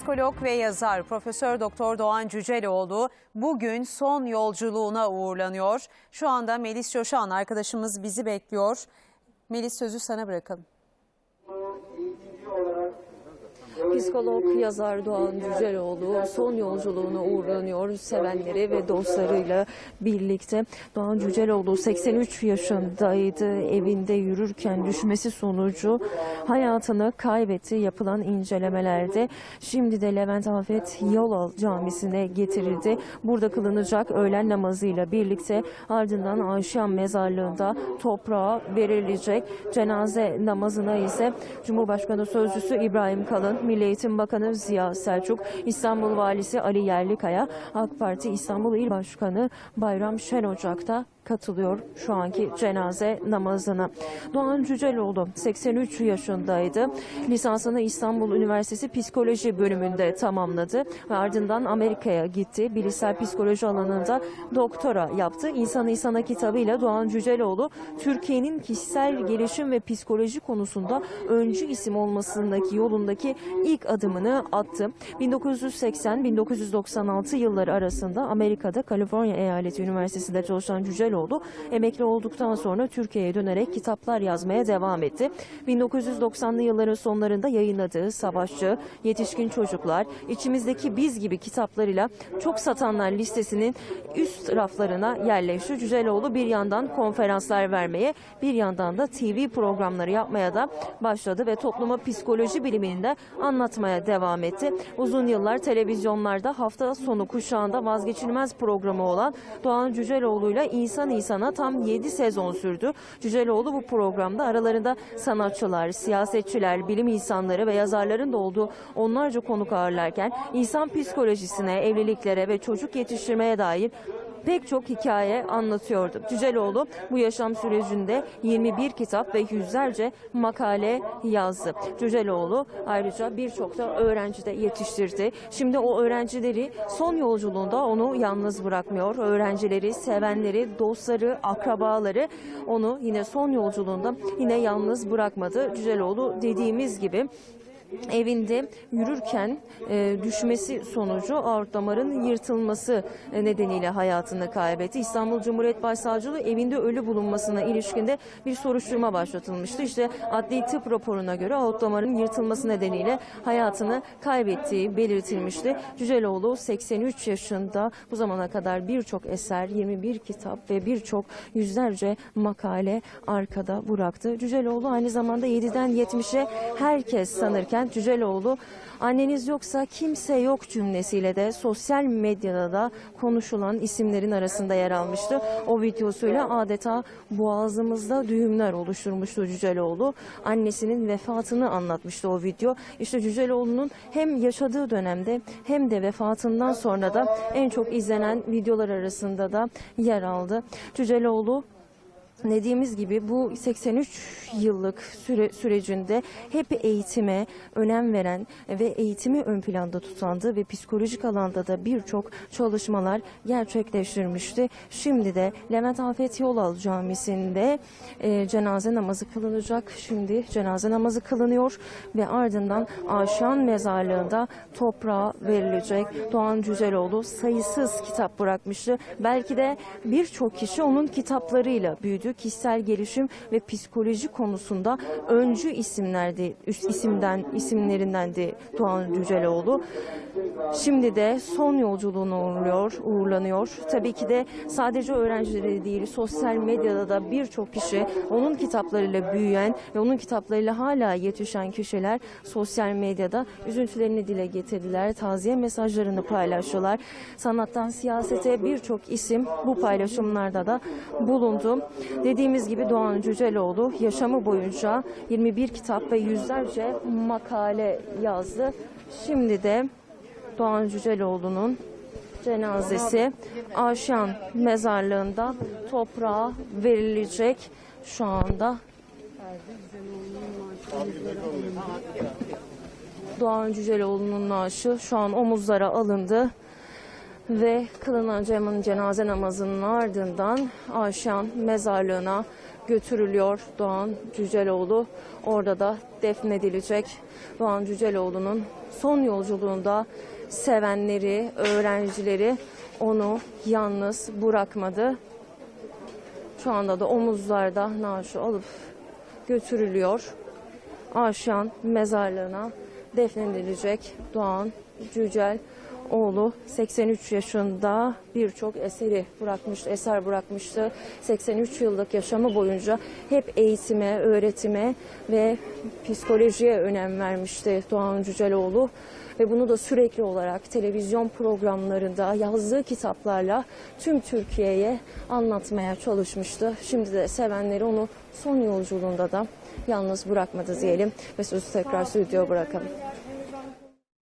Psikolog ve yazar Profesör Doktor Doğan Cüceloğlu bugün son yolculuğuna uğurlanıyor. Şu anda Melis Coşan arkadaşımız bizi bekliyor. Melis sözü sana bırakalım. Psikolog yazar Doğan Cüceloğlu son yolculuğuna uğurlanıyor sevenleri ve dostlarıyla birlikte. Doğan Cüceloğlu 83 yaşındaydı. Evinde yürürken düşmesi sonucu hayatını kaybetti yapılan incelemelerde. Şimdi de Levent Afet Yolal Camisi'ne getirildi. Burada kılınacak öğlen namazıyla birlikte ardından Aşiyan Mezarlığı'nda toprağa verilecek. Cenaze namazına ise Cumhurbaşkanı Sözcüsü İbrahim Kalın, Milli Eğitim Bakanı Ziya Selçuk, İstanbul Valisi Ali Yerlikaya, AK Parti İstanbul İl Başkanı Bayram Şenocak da katılıyor şu anki cenaze namazına. Doğan Cüceloğlu 83 yaşındaydı. Lisansını İstanbul Üniversitesi Psikoloji bölümünde tamamladı ve ardından Amerika'ya gitti. Bilişsel psikoloji alanında doktora yaptı. İnsan İnsana kitabıyla Doğan Cüceloğlu Türkiye'nin kişisel gelişim ve psikoloji konusunda öncü isim olmasındaki yolundaki ilk adımını attı. 1980-1996 yılları arasında Amerika'da Kaliforniya Eyaleti Üniversitesi'nde çalışan Cüceloğlu emekli olduktan sonra Türkiye'ye dönerek kitaplar yazmaya devam etti. 1990'lı yılların sonlarında yayınladığı Savaşçı, Yetişkin Çocuklar, İçimizdeki Biz gibi kitaplarıyla çok satanlar listesinin üst raflarına yerleşti. Cüceloğlu bir yandan konferanslar vermeye, bir yandan da TV programları yapmaya da başladı ve topluma psikoloji bilimini de anlatmaya devam etti. Uzun yıllar televizyonlarda hafta sonu kuşağında vazgeçilmez programı olan Doğan Cüceloğlu'yla İnsan İnsana tam 7 sezon sürdü. Cüceloğlu bu programda aralarında sanatçılar, siyasetçiler, bilim insanları ve yazarların da olduğu onlarca konuk ağırlarken insan psikolojisine, evliliklere ve çocuk yetiştirmeye dair pek çok hikaye anlatıyordu. Cüceloğlu bu yaşam sürecinde 21 kitap ve yüzlerce makale yazdı. Cüceloğlu ayrıca birçok da öğrenci de yetiştirdi. Şimdi o öğrencileri son yolculuğunda onu yalnız bırakmıyor. Öğrencileri, sevenleri, dostları, akrabaları onu yine son yolculuğunda yine yalnız bırakmadı. Cüceloğlu dediğimiz gibi evinde yürürken e, düşmesi sonucu aort damarın yırtılması e, nedeniyle hayatını kaybetti. İstanbul Cumhuriyet Başsavcılığı evinde ölü bulunmasına ilişkinde bir soruşturma başlatılmıştı. İşte adli tıp raporuna göre aort damarın yırtılması nedeniyle hayatını kaybettiği belirtilmişti. Cüceloğlu 83 yaşında bu zamana kadar birçok eser, 21 kitap ve birçok yüzlerce makale arkada bıraktı. Cüceloğlu aynı zamanda 7'den 70'e herkes sanırken Cüceloğlu anneniz yoksa kimse yok cümlesiyle de sosyal medyada da konuşulan isimlerin arasında yer almıştı. O videosuyla adeta boğazımızda düğümler oluşturmuştu Cüceloğlu. Annesinin vefatını anlatmıştı o video. İşte Cüceloğlu'nun hem yaşadığı dönemde hem de vefatından sonra da en çok izlenen videolar arasında da yer aldı. Cüceloğlu Dediğimiz gibi bu 83 yıllık süre, sürecinde hep eğitime önem veren ve eğitimi ön planda tutandı ve psikolojik alanda da birçok çalışmalar gerçekleştirmişti. Şimdi de Levent Afet Yolal Camisi'nde e, cenaze namazı kılınacak. Şimdi cenaze namazı kılınıyor ve ardından Aşiyan Mezarlığı'nda toprağa verilecek. Doğan Cüceloğlu sayısız kitap bırakmıştı. Belki de birçok kişi onun kitaplarıyla büyüdü kişisel gelişim ve psikoloji konusunda öncü isimlerdi, üst isimden isimlerindendi Doğan Cüceloğlu. Şimdi de son yolculuğuna uğurluyor, uğurlanıyor. Tabii ki de sadece öğrencileri değil, sosyal medyada da birçok kişi onun kitaplarıyla büyüyen ve onun kitaplarıyla hala yetişen kişiler sosyal medyada üzüntülerini dile getirdiler, taziye mesajlarını paylaştılar. Sanattan siyasete birçok isim bu paylaşımlarda da bulundu. Dediğimiz gibi Doğan Cüceloğlu yaşamı boyunca 21 kitap ve yüzlerce makale yazdı. Şimdi de Doğan Cüceloğlu'nun cenazesi Aşiyan mezarlığında toprağa verilecek şu anda. Doğan Cüceloğlu'nun naaşı şu an omuzlara alındı ve kılınan cenaze namazının ardından Aşiyan mezarlığına götürülüyor Doğan Cüceloğlu. Orada da defnedilecek. Doğan Cüceloğlu'nun son yolculuğunda sevenleri, öğrencileri onu yalnız bırakmadı. Şu anda da omuzlarda naaşı alıp götürülüyor. Aşan mezarlığına defnedilecek Doğan Cücel oğlu 83 yaşında birçok eseri bırakmıştı, eser bırakmıştı. 83 yıllık yaşamı boyunca hep eğitime, öğretime ve psikolojiye önem vermişti Doğan Cüceloğlu. Ve bunu da sürekli olarak televizyon programlarında yazdığı kitaplarla tüm Türkiye'ye anlatmaya çalışmıştı. Şimdi de sevenleri onu son yolculuğunda da yalnız bırakmadı diyelim ve sözü tekrar stüdyoya bırakalım.